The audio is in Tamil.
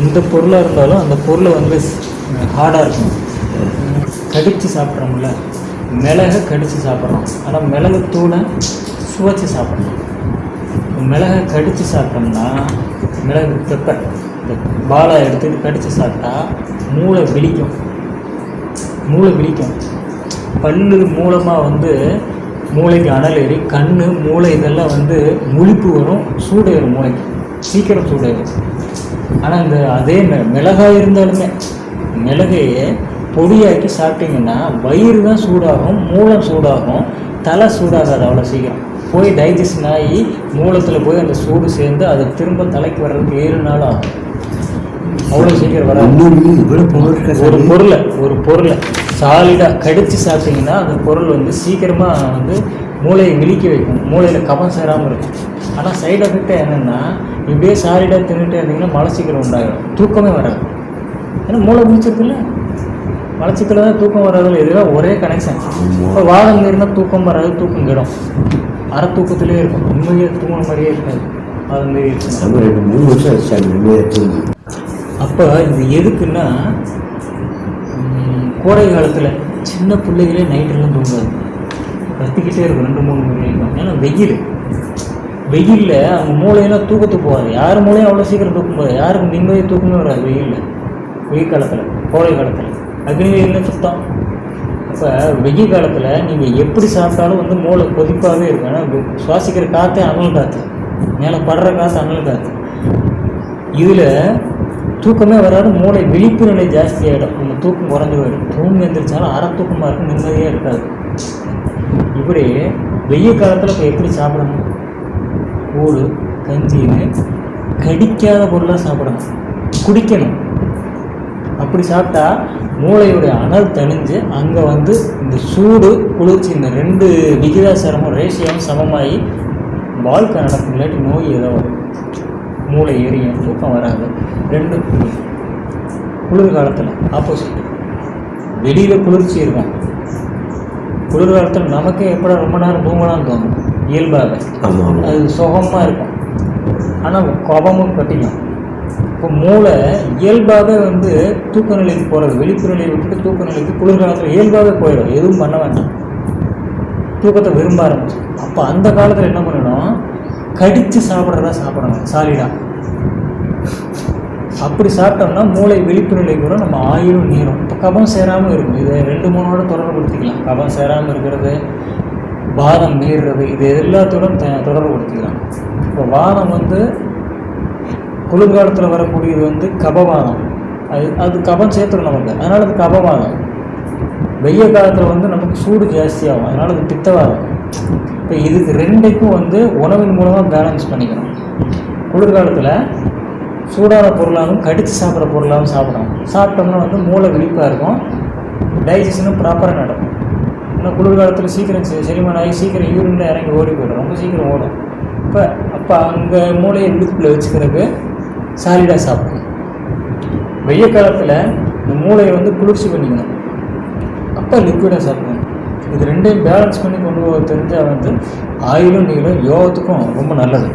எந்த பொருளாக இருந்தாலும் அந்த பொருளை வந்து ஹார்டாக இருக்கும். கடித்து சாப்பிட்றோம்ல மிளகை கடித்து சாப்பிட்றோம். ஆனால் மிளகு தூளை சுவைச்சி சாப்பிட்றோம் மிளகை கடித்து சாப்பிட்டோம்னா மிளகு பெப்பர் இந்த பாலா எடுத்து கடித்து சாப்பிட்டா மூளை விழிக்கும். மூளை விழிக்கும். பல்லு மூலமாக வந்து மூளைக்கு அனல் ஏறி கண் மூளை இதெல்லாம் வந்து முழிப்பு வரும் சூடேறும் மூளைக்கு. சீக்கிரம் சூடேறும் ஆனால் இந்த அதே மிளகாய் இருந்தாலுமே மிளகையை பொடியாக்கி சாப்பிட்டீங்கன்னா வயிறு தான் சூடாகும் மூலம் சூடாகும் தலை சூடாகாது அவ்வளோ சீக்கிரம். போய் டைஜஷன் ஆகி மூலத்தில் போய் அந்த சூடு சேர்ந்து அது திரும்ப தலைக்கு வர்றதுக்கு ஏழு நாள் ஆகும். அவ்வளோ சீக்கிரம் வராது. ஒரு பொருளை ஒரு பொருளை சாலிடாக கடித்து சாப்பிட்டீங்கன்னா அந்த பொருள் வந்து சீக்கிரமாக வந்து மூளையை விழிக்க வைக்கும். மூளையில் கபம் சேராமல் இருக்கும். ஆனால் சைடு எஃபெக்டே என்னென்னா இப்படியே சாலிடாக தின்னுட்டே இருந்தீங்கன்னா மலச்சிக்கல் உண்டாயிடும் தூக்கமே வராது. ஏன்னா மூளை விழிச்சிருக்குல்ல மலச்சிக்கல தான் தூக்கம் வராதுல இதுதான் ஒரே கனெக்ஷன் இப்போ வாதம் மீறினா தூக்கம் வராது தூக்கம் கெடும். அரை தூக்கத்திலே இருக்கும். உண்மையாக தூங்கின மாதிரியே இருக்காது. அது மாரி இருக்கும். மூணு வருஷம் அப்போ இது எதுக்குன்னா கோடை காலத்தில் சின்ன பிள்ளைகளே நைட்டெல்லாம் தூங்காது கத்திக்கிட்டே இருக்கும் ரெண்டு மூணு மணி வரைக்கும். ஏன்னா வெயில். வெயிலில் அவங்க மூளையெல்லாம் தூக்கத்துக்கு போகாது. யார் மூளையும் அவ்வளோ சீக்கிரம் தூக்கம் போகாது யாருக்கும் நிம்மதியாக தூக்கமே வராது வெயிலில். வெயில் காலத்தில் கோடை காலத்தில். அக்னி வெயில்னு சுத்தம்? அப்போ வெயில் காலத்தில் நீங்கள் எப்படி சாப்பிட்டாலும் வந்து மூளை கொதிப்பாகவே இருக்கும். ஏன்னா சுவாசிக்கிற காற்றே அனல் காற்று மேலே படுற காற்று அனல் காற்று இதில் தூக்கமே வராது மூளை விழிப்பு நிலை ஜாஸ்தியாகிடும் நம்ம தூக்கம் குறைஞ்சி போயிடும். தூங்கி எழுந்திரிச்சாலும் அற தூக்கமாக இருக்கும் நிம்மதியாக இருக்காது. இப்படி வெய்ய காலத்தில் இப்போ எப்படி சாப்பிடணும்? கூழ் கஞ்சின்னு கடிக்காத பொருளாக சாப்பிடணும். குடிக்கணும். அப்படி சாப்பிட்டா மூளையுடைய அனல் தணிஞ்சு அங்கே வந்து இந்த சூடு குளிர்ச்சி இந்த ரெண்டு விகிதாசாரமும் ரேஷியாவும் சமமாகி வாழ்க்கை நடக்கும் இல்லாட்டி நோய் ஏதோ வரும். மூளை எரியும் தூக்கம் வராது. ரெண்டு குளிர்காலத்தில் ஆப்போசிட் வெளியில் குளிர்ச்சி இருக்கும். குளிர்காலத்தில் நமக்கே எப்படா ரொம்ப நேரம் தூங்கலாம்னு தோணும். இயல்பாக அது சுகமாக இருக்கும். ஆனால் கோபமும் கட்டிக்கும். இப்போ மூளை இயல்பாகவே வந்து தூக்க நிலைக்கு போகிறது விழிப்பு நிலையை விட்டுட்டு தூக்க நிலைக்கு குளிர்காலத்தில் இயல்பாகவே போயிடும். எதுவும் பண்ண வேண்டாம். தூக்கத்தை விரும்ப ஆரம்பிச்சு அப்போ அந்த காலத்தில் என்ன பண்ணணும்? கடித்து சாப்பிட்றதா சாப்பிடணும். சாலிடாக அப்படி சாப்பிட்டோம்னா மூளை விழிப்பு கூட நம்ம ஆயிலும் நீரும் இப்போ கபம் சேராமல் இருக்கும் இதை ரெண்டு மூணோட தொடர்புபடுத்திக்கலாம் கபம் சேராமல் இருக்கிறது வாதம் மீறுறது இது எல்லாத்தோடும் த- தொடர்புபடுத்திக்கலாம் இப்போ வாதம் வந்து குளிர்காலத்தில் வரக்கூடியது வந்து கபவாதம். அது அது கபம் சேர்த்துடும் நமக்கு. அதனால் அது கபவாதம். வெய்ய காலத்தில் வந்து நமக்கு சூடு ஜாஸ்தியாகும். அதனால் அது பித்தவாதம். இப்போ இதுக்கு ரெண்டுக்கும் வந்து உணவின் மூலமாக பேலன்ஸ் பண்ணிக்கணும். குளிர்காலத்தில் சூடான பொருளாகவும் கடித்து சாப்பிட்ற பொருளாகவும் சாப்பிடணும். சாப்பிட்டோம்னா வந்து மூளை விழிப்பாக இருக்கும். டைஜஷனும் ப்ராப்பராக நடக்கும். ஏன்னா குளிர்காலத்தில் சீக்கிரம் செ- செரிமானம் ஆகி சீக்கிரம் யூரினில் இறங்கி ஓடி போயிடும். ரொம்ப சீக்கிரம் ஓடும். இப்போ அப்போ அங்கே மூளையை விழிப்பில் வச்சுக்கிறதுக்கு சாலிடாக சாப்பிடும் வெய்ய காலத்தில் இந்த மூளையை வந்து குளிர்ச்சி பண்ணிக்கணும் அப்போ லிக்விடாக சாப்பிடணும் இது ரெண்டையும் பேலன்ஸ் பண்ணி கொண்டு போக தெரிஞ்சால் வந்து ஆயிலும் நீளும் யோகத்துக்கும் ரொம்ப நல்லது.